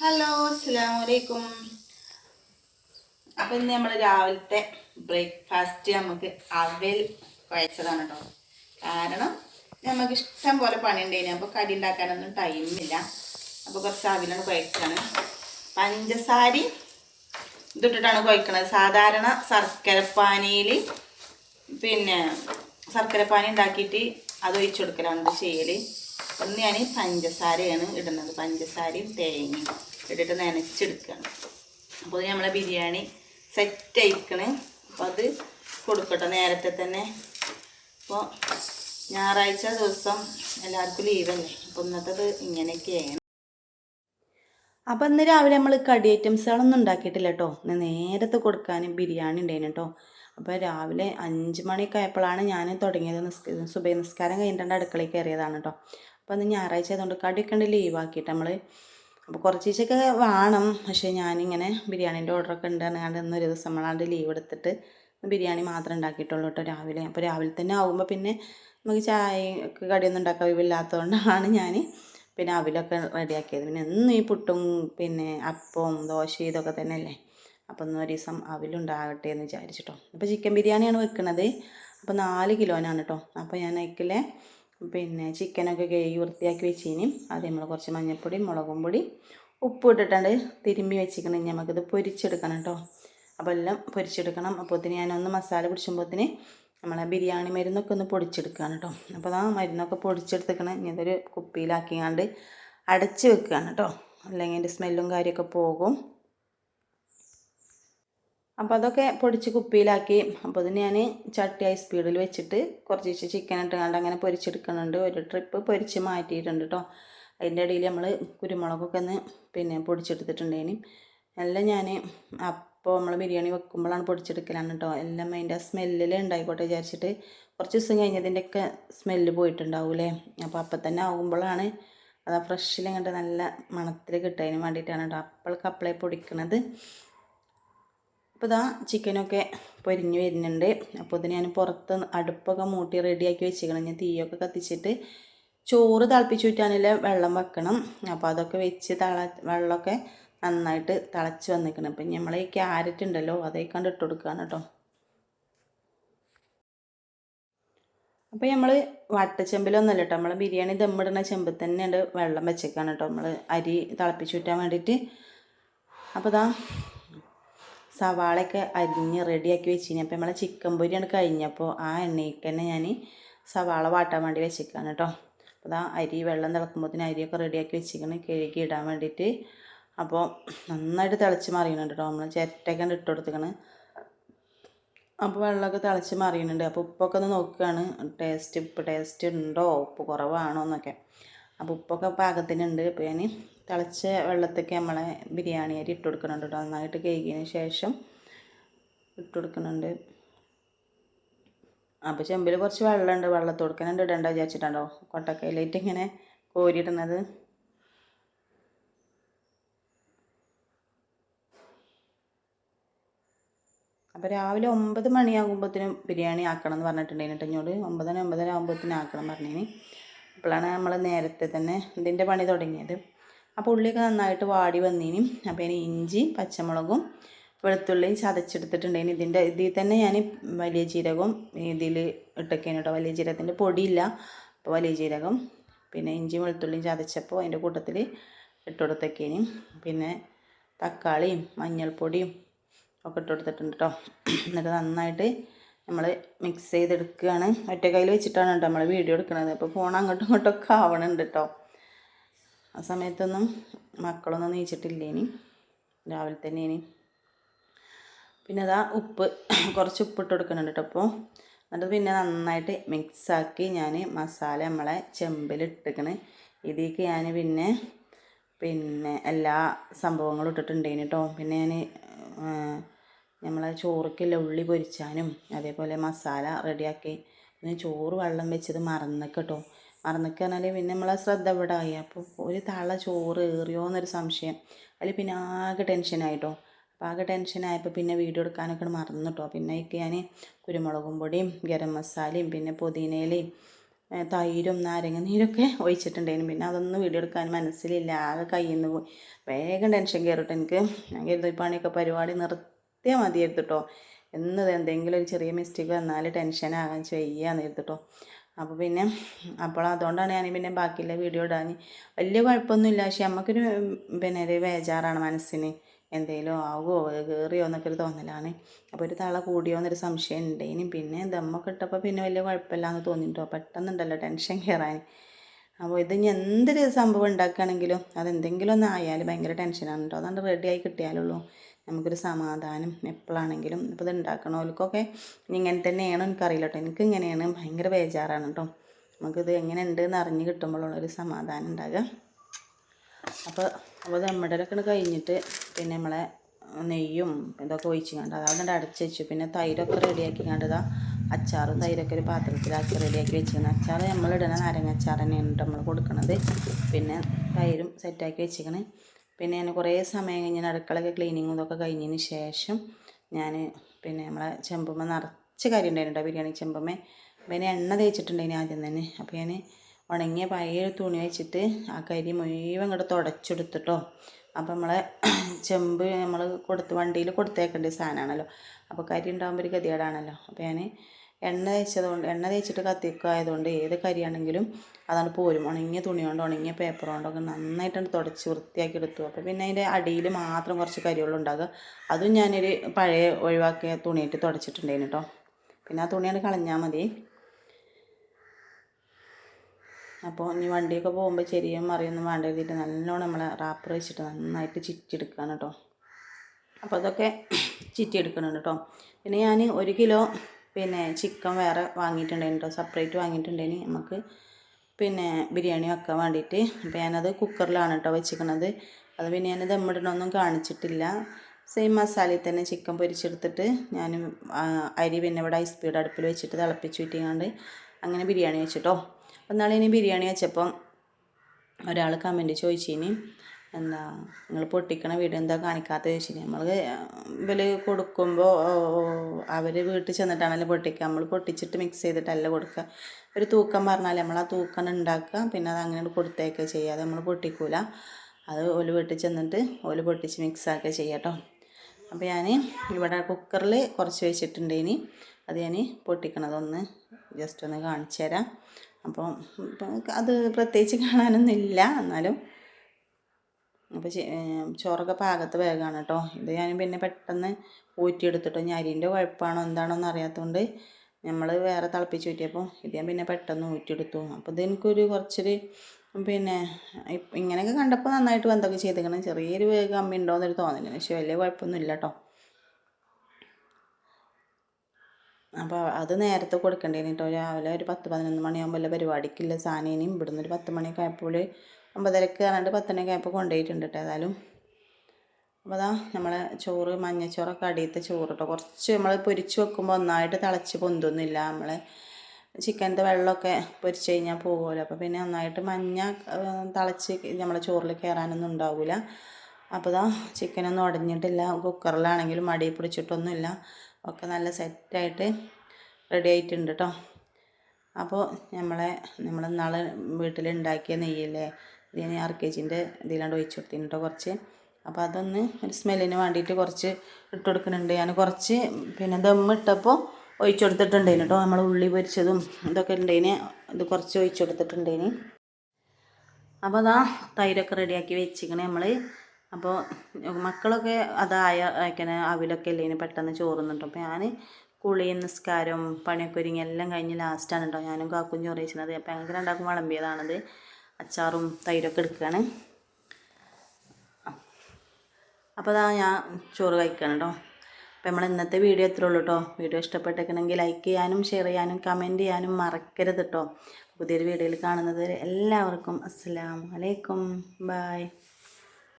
Hello അസ്സാം വലൈക്കും അപ്പം ഇന്ന് നമ്മൾ രാവിലത്തെ ബ്രേക്ക്ഫാസ്റ്റ് നമുക്ക് അവൽ കുഴച്ചതാണ് കേട്ടോ കാരണം നമുക്ക് ഇഷ്ടം പോലെ പണി ഉണ്ടായിന് അപ്പോൾ കടി ഉണ്ടാക്കാനൊന്നും ടൈമില്ല അപ്പോൾ കുറച്ച് അവിലാണ് കുഴച്ചാണ് പഞ്ചസാരി ഇതിട്ടിട്ടാണ് കുഴക്കണത്. സാധാരണ ശർക്കരപ്പാനിയിൽ പിന്നെ ശർക്കരപ്പാനി ഉണ്ടാക്കിയിട്ട് അത് ഒഴിച്ചു കൊടുക്കലാണ് ചെയ്യൽ ഒന്ന് ഞാൻ പഞ്ചസാരയാണ് ഇടുന്നത്. പഞ്ചസാരയും തേങ്ങയും. ഇട്ടിട്ട് നനച്ചെടുക്കുകയാണ്. അപ്പോൾ നമ്മളെ ബിരിയാണി സെറ്റ് ആയിക്കണ് അപ്പോൾ അത് കൊടുക്കട്ടെ നേരത്തെ തന്നെ. അപ്പോൾ ഞായറാഴ്ച ദിവസം എല്ലാവർക്കും ലീവല്ലേ അപ്പോൾ ഇന്നത്തത് ഇങ്ങനെയൊക്കെയാണ് അപ്പം ഇന്ന് രാവിലെ നമ്മൾ കടി ഐറ്റംസുകളൊന്നും ഉണ്ടാക്കിയിട്ടില്ല കേട്ടോ ഇന്ന് നേരത്തെ കൊടുക്കാൻ ബിരിയാണി ഉണ്ടായിരുന്നു കേട്ടോ അപ്പോൾ രാവിലെ അഞ്ച് മണിയൊക്കെ ആയപ്പോഴാണ് ഞാൻ തുടങ്ങിയത് നിസ്ക സുബൈ നിസ്കാരം കഴിഞ്ഞിട്ടുണ്ട് അടുക്കളയിൽ കയറിയതാണ് കേട്ടോ അപ്പോൾ ഇന്ന് ഞായറാഴ്ച ആയതുകൊണ്ട് കടിയൊക്കെ ഉണ്ട് ലീവാക്കിയിട്ട് നമ്മൾ അപ്പോൾ കുറച്ച് ദിവസമൊക്കെ വേണം. പക്ഷേ ഞാനിങ്ങനെ ബിരിയാണീന്റെ ഓർഡറൊക്കെ ഉണ്ട് പറഞ്ഞാണ്ട് ഇന്നൊരു ദിവസം നമ്മളാണ്ട് ലീവ് എടുത്തിട്ട് ബിരിയാണി മാത്രമേ ഉണ്ടാക്കിയിട്ടുള്ളൂ കേട്ടോ രാവിലെ. അപ്പോൾ രാവിലെ തന്നെ ആകുമ്പോൾ പിന്നെ നമുക്ക് ചായക്ക് കടിയൊന്നും ഉണ്ടാക്കാൻ ഒഴിവില്ലാത്തതുകൊണ്ടാണ് ഞാൻ പിന്നെ അവിലൊക്കെ റെഡിയാക്കിയത്. പിന്നെ എന്നും ഈ പുട്ടും പിന്നെ അപ്പവും ദോശ ഇതൊക്കെ തന്നെയല്ലേ? അപ്പോൾ ഇന്ന് ഒരു ദിവസം അവിലുണ്ടാകട്ടെ എന്ന് വിചാരിച്ചിട്ടോ. അപ്പോൾ ചിക്കൻ ബിരിയാണിയാണ് വെക്കുന്നത് അപ്പോൾ നാല് കിലോനാണ് കേട്ടോ അപ്പോൾ ഞാൻ അതിലെ പിന്നെ ചിക്കനൊക്കെ കഴുകി വൃത്തിയാക്കി വെച്ചിനി. അത് നമ്മൾ കുറച്ച് മഞ്ഞൾപ്പൊടി മുളകും പൊടി ഉപ്പ് ഇട്ടിട്ടുണ്ട് തിരുമ്മി വെച്ചിക്കണം നമുക്കിത് പൊരിച്ചെടുക്കണം കേട്ടോ അപ്പോൾ എല്ലാം പൊരിച്ചെടുക്കണം. അപ്പോൾ അപ്പോഴത്തേന് ഞാനൊന്ന് മസാല പിടിച്ചുമ്പോഴത്തേന് നമ്മളെ ബിരിയാണി മരുന്നൊക്കെ ഒന്ന് പൊടിച്ചെടുക്കുകയാണ് കേട്ടോ അപ്പോൾ ആ മരുന്നൊക്കെ പൊടിച്ചെടുത്തേക്കണം. ഇനി അതൊരു കുപ്പിയിലാക്കിയാണ്ട് അടച്ച് വെക്കുകയാണ് കേട്ടോ അല്ലെങ്കിൽ അതിന്റെ സ്മെല്ലും കാര്യമൊക്കെ പോകും. അപ്പോൾ അതൊക്കെ പൊടിച്ച് കുപ്പിയിലാക്കി. അപ്പോൾ അതിന് ഞാൻ ചട്ടി ഹൈ സ്പീഡിൽ വെച്ചിട്ട് കുറച്ച് ചിക്കൻ ഇട്ടുകൊണ്ട് അങ്ങനെ പൊരിച്ചെടുക്കുന്നുണ്ട്. ഒരു ട്രിപ്പ് പൊരിച്ച് മാറ്റിയിട്ടുണ്ട് കേട്ടോ അതിന്റെ ഇടയിൽ നമ്മൾ കുരുമുളകൊക്കെ ഒന്ന് പിന്നെ പൊടിച്ചെടുത്തിട്ടുണ്ടേനി. എല്ലാം ഞാൻ അപ്പോൾ നമ്മൾ ബിരിയാണി വെക്കുമ്പോഴാണ് പൊടിച്ചെടുക്കലാണ് കേട്ടോ എല്ലാം അതിന്റെ സ്മെല്ലിൽ ഉണ്ടായിക്കോട്ടെ വിചാരിച്ചിട്ട് കുറച്ച് ദിവസം കഴിഞ്ഞതിന്റെയൊക്കെ സ്മെല്ല് പോയിട്ടുണ്ടാവൂലേ അപ്പോൾ അപ്പം തന്നെ ആകുമ്പോഴാണ് അത് ഫ്രഷിൽ ഇങ്ങോട്ട് നല്ല മണത്തിൽ കിട്ടുന്നതിന് വേണ്ടിയിട്ടാണ് കേട്ടോ അപ്പോൾ അപ്പളേ പൊടിക്കണത്. അപ്പോൾ ഇതാ ചിക്കനൊക്കെ പൊരിഞ്ഞ് വരുന്നുണ്ട്. അപ്പോൾ ഇത് ഞാൻ പുറത്ത് അടുപ്പൊക്കെ മൂട്ടി റെഡിയാക്കി വെച്ചിരിക്കണം. ഞാൻ തീയൊക്കെ കത്തിച്ചിട്ട് ചോറ് തിളപ്പിച്ച് ഊറ്റാനുള്ള വെള്ളം വെക്കണം. അപ്പോൾ അതൊക്കെ വെച്ച് തള വെള്ളമൊക്കെ നന്നായിട്ട് തിളച്ച് വന്നിരിക്കണം. അപ്പം നമ്മൾ ഈ ക്യാരറ്റ് ഉണ്ടല്ലോ അതേ കണ്ട് ഇട്ട് കൊടുക്കുകയാണ് കേട്ടോ. അപ്പോൾ നമ്മൾ വട്ടച്ചെമ്പിലൊന്നുമല്ല കേട്ടോ. നമ്മൾ ബിരിയാണി ദമ്മിടുന്ന ചെമ്പിൽ തന്നെയുണ്ട് വെള്ളം വെച്ചേക്കാണ് കേട്ടോ. നമ്മൾ അരി തിളപ്പിച്ച് വിറ്റാൻ വേണ്ടിയിട്ട്. അപ്പോൾ ഇതാ സവാളയൊക്കെ അരിഞ്ഞ് റെഡിയാക്കി വെച്ചിന്. അപ്പോൾ നമ്മളെ ചിക്കൻ പൊരിയാണ് കഴിഞ്ഞപ്പോൾ ആ എണ്ണയ്ക്ക് തന്നെ ഞാൻ സവാള വാട്ടാൻ വേണ്ടി വെച്ചേക്കാണ് കേട്ടോ. അപ്പോൾ ആ അരി വെള്ളം തിളക്കുമ്പോഴത്തേന് അരിയൊക്കെ റെഡിയാക്കി വെച്ചിരിക്കണം. കഴുകി ഇടാൻ വേണ്ടിയിട്ട്. അപ്പോൾ നന്നായിട്ട് തിളച്ച് മറിയണുണ്ട് കേട്ടോ. നമ്മൾ ചിരട്ടയൊക്കെ ഇട്ട് കൊടുത്തേക്കണ്. അപ്പോൾ വെള്ളമൊക്കെ തിളച്ച് മറിയുന്നുണ്ട് അപ്പോൾ ഉപ്പൊക്കെ ഒന്ന് നോക്കുകയാണ് ടേസ്റ്റ് ഉപ്പ് ടേസ്റ്റ് ഉണ്ടോ? ഉപ്പ് കുറവാണോ എന്നൊക്കെ. അപ്പോൾ ഉപ്പൊക്കെ പാകത്തിനുണ്ട്. അപ്പോൾ ഞാൻ തിളച്ച വെള്ളത്തേക്ക് നമ്മളെ ബിരിയാണി അരി ഇട്ട് കൊടുക്കുന്നുണ്ട് കേട്ടോ. നന്നായിട്ട് കഴുകിയതിന് ശേഷം ഇട്ട് കൊടുക്കുന്നുണ്ട്. അപ്പോൾ ചെമ്പിൽ കുറച്ച് വെള്ളമുണ്ട്. വെള്ളത്ത് കൊടുക്കാനുണ്ട് ഇടണ്ട വിചാരിച്ചിട്ടുണ്ടോ കൊട്ടക്കയിലേറ്റ് ഇങ്ങനെ കോരിയിടുന്നത്. അപ്പോൾ രാവിലെ ഒമ്പത് മണിയാകുമ്പോഴത്തേനും ബിരിയാണി ആക്കണം എന്ന് പറഞ്ഞിട്ടുണ്ടായിരുന്നു എന്നോട് ഒമ്പതര ഒമ്പതര ആകുമ്പോഴത്തേനും ആക്കണം പറഞ്ഞിനി. അപ്പോഴാണ് നമ്മൾ നേരത്തെ തന്നെ ഇതിന്റെ പണി തുടങ്ങിയത്. അപ്പോൾ ഉള്ളിയൊക്കെ നന്നായിട്ട് വാടി വന്നിനി. അപ്പോൾ ഇനി ഇഞ്ചി പച്ചമുളകും വെളുത്തുള്ളിയും ചതച്ചെടുത്തിട്ടുണ്ടായിന്. ഇതിന്റെ ഇതിൽ തന്നെ ഞാൻ വലിയ ജീരകവും ഇതിൽ ഇട്ടൊക്കെയാണ് കേട്ടോ വലിയ ജീരകത്തിന്റെ പൊടിയില്ല. അപ്പോൾ വലിയ ജീരകം പിന്നെ ഇഞ്ചിയും വെളുത്തുള്ളിയും ചതച്ചപ്പോൾ അതിന്റെ കൂട്ടത്തിൽ ഇട്ട് കൊടുത്തൊക്കെയാണ് പിന്നെ തക്കാളിയും മഞ്ഞൾപ്പൊടിയും ഒക്കെ ഇട്ട് കൊടുത്തിട്ടുണ്ട് കേട്ടോ എന്നിട്ട് നന്നായിട്ട് നമ്മൾ മിക്സ് ചെയ്തെടുക്കുകയാണ് ഒറ്റ കയ്യിൽ വെച്ചിട്ടാണ് കേട്ടോ നമ്മൾ വീഡിയോ എടുക്കുന്നത് അപ്പോൾ ഫോൺ അങ്ങോട്ടും ഇങ്ങോട്ടും ഒക്കെ ആവണുണ്ട് കേട്ടോ ആ സമയത്തൊന്നും മക്കളൊന്നും നീച്ചിട്ടില്ല ഇനി. രാവിലെ തന്നെ ഇനി. പിന്നെ അതാ ഉപ്പ്. കുറച്ച് ഉപ്പിട്ട് കൊടുക്കുന്നുണ്ട് കേട്ടോ അപ്പോൾ എന്നിട്ട് പിന്നെ നന്നായിട്ട് മിക്സാക്കി ഞാൻ മസാല നമ്മളെ ചെമ്പിലിട്ടിക്കണ് ഇതിലേക്ക് ഞാൻ പിന്നെ പിന്നെ എല്ലാ സംഭവങ്ങളും ഇട്ടിട്ടുണ്ടേന് കേട്ടോ പിന്നെ ഞാൻ നമ്മളെ ചോറുക്കുള്ള ഉള്ളി പൊരിച്ചാനും അതേപോലെ മസാല റെഡിയാക്കി പിന്നെ ചോറ് വെള്ളം വെച്ചത് മറന്നൊക്കെ കേട്ടോ മറന്നേക്ക് പറഞ്ഞാൽ പിന്നെ നമ്മളെ ശ്രദ്ധ ഇവിടെ ആയി അപ്പോൾ ഒരു തള ചോറ് ഏറിയോ എന്നൊരു സംശയം. അതിൽ പിന്നെ ആകെ ടെൻഷനായിട്ടോ അപ്പോൾ ആകെ ടെൻഷനായപ്പോൾ പിന്നെ വീഡിയോ എടുക്കാനൊക്കെ മറന്നിട്ടോ? പിന്നെ ഒക്കെ ഞാൻ കുരുമുളകും പൊടിയും ഗരം മസാലയും പിന്നെ പുതിനയിലയും തൈരും നാരങ്ങ നീരൊക്കെ ഒഴിച്ചിട്ടുണ്ടായിരുന്നു. പിന്നെ അതൊന്നും വീഡിയോ എടുക്കാൻ മനസ്സിലില്ല. ആകെ കയ്യിൽ നിന്ന് പോയി. വേഗം ടെൻഷൻ കയറിട്ട് എനിക്ക്. ഞാൻ കരുതി പണിയൊക്കെ പരിപാടി നിർത്തിയാൽ മതിയായിരുന്നു കേട്ടോ എന്നത് എന്തെങ്കിലും ഒരു ചെറിയ മിസ്റ്റേക്ക് വന്നാൽ ടെൻഷനാകാൻ ചെയ്യാന്ന് കരുതിട്ടോ അപ്പോൾ പിന്നെ അപ്പോൾ അതുകൊണ്ടാണ് ഞാൻ പിന്നെ ബാക്കിയുള്ള വീഡിയോ ഇടാൻ. വലിയ കുഴപ്പമൊന്നുമില്ല. പക്ഷെ നമുക്കൊരു പിന്നെ ഒരു ബേജാറാണ് മനസ്സിന്. എന്തെങ്കിലും ആവുമോ കയറിയോ എന്നൊക്കെ ഒരു തോന്നലാണ്. അപ്പോൾ ഒരു തള കൂടിയോ എന്നൊരു സംശയം ഉണ്ടേനും പിന്നെ ദമ്മൊക്കെ ഇട്ടപ്പോൾ പിന്നെ വലിയ കുഴപ്പമില്ലാന്ന് തോന്നിട്ടോ. പെട്ടെന്നുണ്ടല്ലോ ടെൻഷൻ കയറാൻ അപ്പോൾ ഇത് ഇനി എന്തൊരു സംഭവം ഉണ്ടാക്കുകയാണെങ്കിലും അതെന്തെങ്കിലും ഒന്ന് ആയാലും ഭയങ്കര ടെൻഷനാണ് കേട്ടോ. അതുകൊണ്ട് റെഡിയായി കിട്ടിയാലുള്ളൂ നമുക്കൊരു സമാധാനം എപ്പോഴാണെങ്കിലും ഇപ്പോൾ ഇത് ഉണ്ടാക്കണവർക്കൊക്കെ ഇങ്ങനെ തന്നെയാണോ എനിക്കറിയില്ല കേട്ടോ എനിക്ക് ഇങ്ങനെയാണ് ഭയങ്കര ബേജാറാണ് കേട്ടോ നമുക്കിത് എങ്ങനെ ഉണ്ട് എന്ന് അറിഞ്ഞ് കിട്ടുമ്പോഴുള്ളൊരു സമാധാനം ഉണ്ടാകുക അപ്പോൾ അപ്പോൾ ദമ്മിടലൊക്കെ കഴിഞ്ഞിട്ട് പിന്നെ നമ്മളെ നെയ്യും ഇതൊക്കെ ഒഴിച്ച് കണ്ട അതവിടെ അടച്ച് വെച്ചു. പിന്നെ തൈരൊക്കെ റെഡിയാക്കി കണ്ടതാ അച്ചാറും തൈരൊക്കെ ഒരു പാത്രത്തിലാക്കി റെഡിയാക്കി വെച്ചിരിക്കുന്നത് അച്ചാർ നമ്മളിടുന്ന നാരങ്ങ അച്ചാർ തന്നെയാണ് നമ്മൾ കൊടുക്കുന്നത് പിന്നെ തൈരും സെറ്റാക്കി വെച്ചിരിക്കണേ. പിന്നെ ഞാൻ കുറേ സമയം കഴിഞ്ഞ് അടുക്കളയൊക്കെ ക്ലീനിങ്ങും ഇതൊക്കെ കഴിഞ്ഞതിന് ശേഷം ഞാൻ പിന്നെ നമ്മളെ ചെമ്പുമ്മ നിറച്ച് കറി ഉണ്ടായിരുന്നു ബിരിയാണി ചെമ്പുമ്മേ. പിന്നെ എണ്ണ തേച്ചിട്ടുണ്ടായിന് ആദ്യം തന്നെ. അപ്പോൾ ഞാൻ ഉണങ്ങിയ പഴയ തുണി വെച്ചിട്ട് ആ കരി മുഴുവൻ ഇങ്ങോട്ട് തുടച്ചെടുത്തിട്ടോ. അപ്പോൾ നമ്മളെ ചെമ്പ് നമ്മൾ കൊടുത്ത് വണ്ടിയിൽ കൊടുത്തേക്കേണ്ട സാധനമാണല്ലോ. അപ്പോൾ കരി ഉണ്ടാകുമ്പോൾ ഒരു ഗതികേടാണല്ലോ. അപ്പോൾ ഞാൻ എണ്ണ തേച്ചതുകൊണ്ട് എണ്ണ തേച്ചിട്ട് കത്തിക്കായതുകൊണ്ട് ഏത് കരിയാണെങ്കിലും അതാണ് പോരും. ഉണങ്ങിയ തുണി കൊണ്ട് ഉണങ്ങിയ പേപ്പർ കൊണ്ടൊക്കെ നന്നായിട്ടാണ് തുടച്ച് വൃത്തിയാക്കി എടുത്തു. അപ്പോൾ പിന്നെ അതിന്റെ അടിയിൽ മാത്രം കുറച്ച് കരികളുണ്ടാകുക അതും ഞാനൊരു പഴയ ഒഴിവാക്കിയ തുണിയിട്ട് തുടച്ചിട്ടുണ്ടായിരുന്നു കേട്ടോ. പിന്നെ ആ തുണിയാണ് കളഞ്ഞാൽ മതി. അപ്പോൾ ഇനി വണ്ടിയൊക്കെ പോകുമ്പോൾ ചെരിയും മറിയൊന്നും വേണ്ട എഴുതിയിട്ട് നല്ലോണം നമ്മളെ റാപ്പർ വെച്ചിട്ട് നന്നായിട്ട് ചിറ്റിയെടുക്കുകയാണ് കേട്ടോ. അപ്പോൾ അതൊക്കെ ചിറ്റിയെടുക്കണം കേട്ടോ. പിന്നെ ഞാൻ ഒരു കിലോ പിന്നെ ചിക്കൻ വേറെ വാങ്ങിയിട്ടുണ്ടായിരുന്നു കേട്ടോ സെപ്പറേറ്റ് വാങ്ങിയിട്ടുണ്ടായിന്. നമുക്ക് പിന്നെ ബിരിയാണി വെക്കാൻ വേണ്ടിയിട്ട് അപ്പോൾ ഞാനത് കുക്കറിലാണ് കേട്ടോ വെച്ചിരിക്കണത് അത് പിന്നെ ഞാൻ ദമ്മിടണമൊന്നും കാണിച്ചിട്ടില്ല. സെയിം മസാലയിൽ തന്നെ ചിക്കൻ പൊരിച്ചെടുത്തിട്ട് ഞാൻ അരി പിന്നെ ഇവിടെ സ്പീഡ് അടുപ്പിൽ വെച്ചിട്ട് തിളപ്പിച്ച് വിറ്റിങ്ങാണ്ട് അങ്ങനെ ബിരിയാണി വെച്ചിട്ടോ അപ്പോൾ നാളെ ഇനി ബിരിയാണി വെച്ചപ്പം ഒരാൾ കമന്റ് ചോദിച്ചിനി. എന്താ നിങ്ങൾ പൊട്ടിക്കണ വീഡിയോ എന്താ കാണിക്കാത്തത് ചോദിച്ചിനി നമ്മൾ ഇവർ കൊടുക്കുമ്പോൾ അവർ വീട്ടിൽ ചെന്നിട്ടാണല്ലോ പൊട്ടിക്കുക നമ്മൾ പൊട്ടിച്ചിട്ട് മിക്സ് ചെയ്തിട്ടല്ല കൊടുക്കുക ഒരു തൂക്കം പറഞ്ഞാൽ നമ്മൾ ആ തൂക്കം ഉണ്ടാക്കുക പിന്നെ അത് അങ്ങനെ കൊടുത്തേക്കുക ചെയ്യുക. അത് നമ്മൾ പൊട്ടിക്കൂല. അത് ഓൽ വീട്ടിൽ ചെന്നിട്ട് ഓൽ പൊട്ടിച്ച് മിക്സ് ആക്കുക ചെയ്യാട്ടോ അപ്പോൾ ഞാൻ ഇവിടെ കുക്കറിൽ കുറച്ച് വെച്ചിട്ടുണ്ട് ഇനി. അത് ഞാൻ പൊട്ടിക്കണതൊന്ന് ജസ്റ്റ് ഒന്ന് കാണിച്ചു തരാം. അപ്പം അത് പ്രത്യേകിച്ച് കാണാനൊന്നുമില്ല. എന്നാലും അപ്പോൾ ചോറൊക്കെ പാകത്ത് വേഗമാണ് കേട്ടോ ഇത് ഞാൻ പിന്നെ പെട്ടെന്ന് ഊറ്റിയെടുത്തിട്ടോ. ഇനി അരിന്റെ കുഴപ്പമാണോ എന്താണോ എന്ന് അറിയാത്തതുകൊണ്ട് നമ്മൾ വേറെ തിളപ്പിച്ച് ഊറ്റിയപ്പോൾ ഇത് ഞാൻ പിന്നെ പെട്ടെന്ന് ഊറ്റിയെടുത്തു. അപ്പോൾ ഇത് എനിക്കൊരു കുറച്ചൊരു പിന്നെ ഇങ്ങനെയൊക്കെ കണ്ടപ്പോൾ നന്നായിട്ട് എന്തൊക്കെ ചെയ്തേക്കണം ചെറിയൊരു കമ്മി ഉണ്ടോയെന്നൊരു തോന്നൽ പക്ഷെ വലിയ കുഴപ്പമൊന്നും ഇല്ല കേട്ടോ അപ്പോൾ അത് നേരത്തെ കൊടുക്കേണ്ടി കേട്ടോ രാവിലെ ഒരു പത്ത് പതിനൊന്ന് മണിയാകുമ്പോൾ പരിപാടിക്കില്ല സാധനം. ഇവിടുന്ന് ഒരു പത്ത് മണിയൊക്കെ ആയപ്പോൾ ഒമ്പതരക്ക് പറഞ്ഞിട്ട് പത്തനൊക്കെ ആയപ്പോൾ കൊണ്ടുപോയിട്ടുണ്ട് കേട്ടോ ഏതായാലും. അപ്പോൾ അതാ നമ്മളെ ചോറ് മഞ്ഞച്ചോറൊക്കെ അടിയത്തെ ചോറ് കേട്ടോ കുറച്ച് നമ്മൾ പൊരിച്ച് വെക്കുമ്പോൾ ഒന്നായിട്ട് തിളച്ച് പൊന്തൊന്നുമില്ല നമ്മൾ ചിക്കന്റെ വെള്ളമൊക്കെ പൊരിച്ച് കഴിഞ്ഞാൽ പോകുമല്ലോ അപ്പോൾ പിന്നെ നന്നായിട്ട് മഞ്ഞ തിളച്ച് നമ്മളെ ചോറിൽ കയറാനൊന്നും ഉണ്ടാവില്ല അപ്പോൾ ഇതാ ചിക്കനൊന്നും ഉടഞ്ഞിട്ടില്ല കുക്കറിലാണെങ്കിലും മടി പിടിച്ചിട്ടൊന്നുമില്ല. ഒക്കെ നല്ല സെറ്റായിട്ട് റെഡി ആയിട്ടുണ്ട് കേട്ടോ അപ്പോൾ നമ്മളെ നമ്മൾ നാളെ വീട്ടിലുണ്ടാക്കിയ നെയ്യില്ലേ? ഇത് ഞാൻ ആർ കെ ജിന്റെ ഇതിലാണ്ട് ഒഴിച്ചു കൊടുത്തിന് കുറച്ച്. അപ്പോൾ അതൊന്ന് ഒരു സ്മെല്ലിന് വേണ്ടിയിട്ട് കുറച്ച് ഇട്ട് കൊടുക്കുന്നുണ്ട്. ഞാൻ കുറച്ച് പിന്നെ ദമ്മിട്ടപ്പോൾ ഒഴിച്ചു കൊടുത്തിട്ടുണ്ടേന് കേട്ടോ നമ്മൾ ഉള്ളി പൊരിച്ചതും ഇതൊക്കെ ഉണ്ടേന് ഇത് കുറച്ച് ഒഴിച്ചു കൊടുത്തിട്ടുണ്ടേന്. അപ്പോൾ അതാ തൈരൊക്കെ റെഡിയാക്കി വെച്ചിക്കണേ നമ്മൾ അപ്പോൾ മക്കളൊക്കെ അതായ അയക്കണ അവിലൊക്കെ അല്ലേ പെട്ടെന്ന് ചോറുന്നുണ്ട് അപ്പോൾ ഞാൻ കുളിയും നിസ്കാരവും പണിയൊക്കെ ഒരുങ്ങി എല്ലാം കഴിഞ്ഞ് ലാസ്റ്റാണ് കേട്ടോ ഞാനും കാക്കും ചോറ് വെച്ചിരുന്നത് അപ്പോൾ ഞങ്ങൾക്ക് രണ്ടാക്കും വിളമ്പിയതാണത്. അച്ചാറും തൈരൊക്കെ എടുക്കുകയാണ്. അപ്പോൾ അതാ ഞാൻ ചോറ് കഴിക്കണം കേട്ടോ അപ്പോൾ നമ്മൾ ഇന്നത്തെ വീഡിയോ എത്ര ഉള്ളൂ കേട്ടോ വീഡിയോ ഇഷ്ടപ്പെട്ടേക്കണമെങ്കിൽ ലൈക്ക് ചെയ്യാനും ഷെയർ ചെയ്യാനും കമന്റ് ചെയ്യാനും മറക്കരുത് കേട്ടോ പുതിയൊരു വീഡിയോയിൽ കാണുന്നത് എല്ലാവർക്കും അസ്സാം വലൈക്കും ബായ്